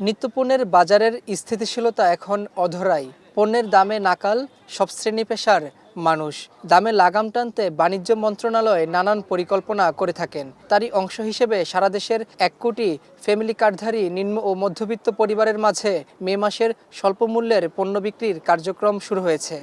নিত্যপণ্যের বাজারের স্থিতিশীলতা এখন অধরাই। পণ্যের দামে নাকাল সব শ্রেণি পেশার মানুষ। দামে লাগাম টানতে বাণিজ্য মন্ত্রণালয় নানান পরিকল্পনা করে থাকেন। তারই অংশ হিসেবে সারা দেশের এক কোটি ফ্যামিলি কার্ডধারী নিম্ন ও মধ্যবিত্ত পরিবারের মাঝে মে মাসের স্বল্প মূল্যের পণ্য বিক্রির কার্যক্রম শুরু হয়েছে।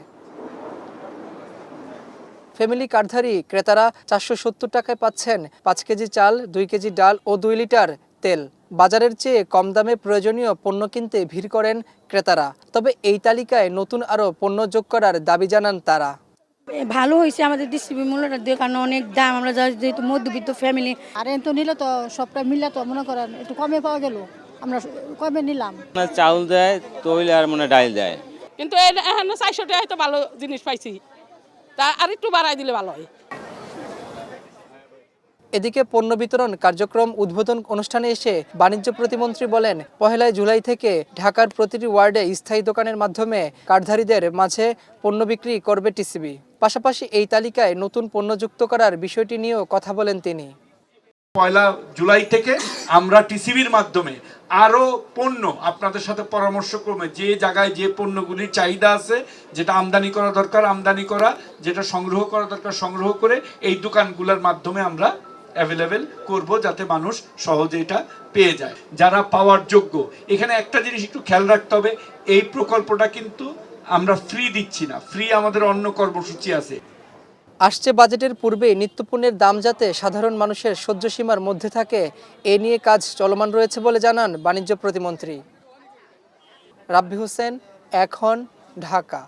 ফ্যামিলি কার্ডধারী ক্রেতারা চারশো সত্তর টাকায় পাচ্ছেন পাঁচ কেজি চাল, দুই কেজি ডাল ও দুই লিটার তেল। বাজারের চেয়ে কম দামে প্রয়োজনীয় পণ্য কিনতে ভিড় করেন ক্রেতারা। তবে এই তালিকায় নতুন আরও পণ্য যোগ করার দাবি জানান তারা। ভালো হয়েছে আমাদের ডিস্ট্রিবিউট মূল্যটা দিয়ে কারণ অনেক দাম। আমরা যেহেতু মধ্যবিত্ত ফ্যামিলি আর এন তো নিলে তো সবটা মিলে তো মনে করেন একটু কমে পাওয়া গেল। আমরা কমে নিলাম। মানে চাউল দেয় তৈল আর মানে ডাল দেয়। কিন্তু চারশো টাকায় তো ভালো জিনিস পাইছি। তা আর একটু বাড়াই দিলে ভালো হয়। এদিকে পণ্য বিতরণ কার্যক্রম উদ্বোধন অনুষ্ঠানে এসে বাণিজ্য প্রতিমন্ত্রী বলেন, পহেলা জুলাই থেকে ঢাকার প্রতিটি ওয়ার্ডে স্থায়ী দোকানের মাধ্যমে কার্ডধারীদের মাঝে পণ্য বিক্রি করবে টিসিবি। পাশাপাশি এই তালিকায় নতুন পণ্য যুক্ত করার বিষয়টি নিয়েও কথা বলেন তিনি। পয়লা জুলাই থেকে আমরা টিসিবির মাধ্যমে আরও পণ্য আপনাদের সাথে পরামর্শ ক্রমে যে জায়গায় যে পণ্যগুলির চাহিদা আছে, যেটা আমদানি করা দরকার, আমদানি করা, যেটা সংগ্রহ করা দরকার, সংগ্রহ করে এই দোকানগুলোর মাধ্যমে আমরা অ্যাভেলেবেল করব যাতে মানুষ সহজে এটা পেয়ে যায়। যারা পাওয়ার যোগ্য, এখানে একটা জিনিস একটু খেয়াল রাখতে হবে, এই প্রকল্পটা কিন্তু আমরা ফ্রি দিচ্ছি না ফ্রি আমাদের অন্য কর্মসূচি আছে। আসছে বাজেটের পূর্বে নিত্যপণ্যের দাম যাতে সাধারণ মানুষের সহ্যসীমার মধ্যে থাকে, এ নিয়ে কাজ চলমান রয়েছে বলে জানান বাণিজ্য প্রতিমন্ত্রী। রাব্বি হোসেন, এখন ঢাকা।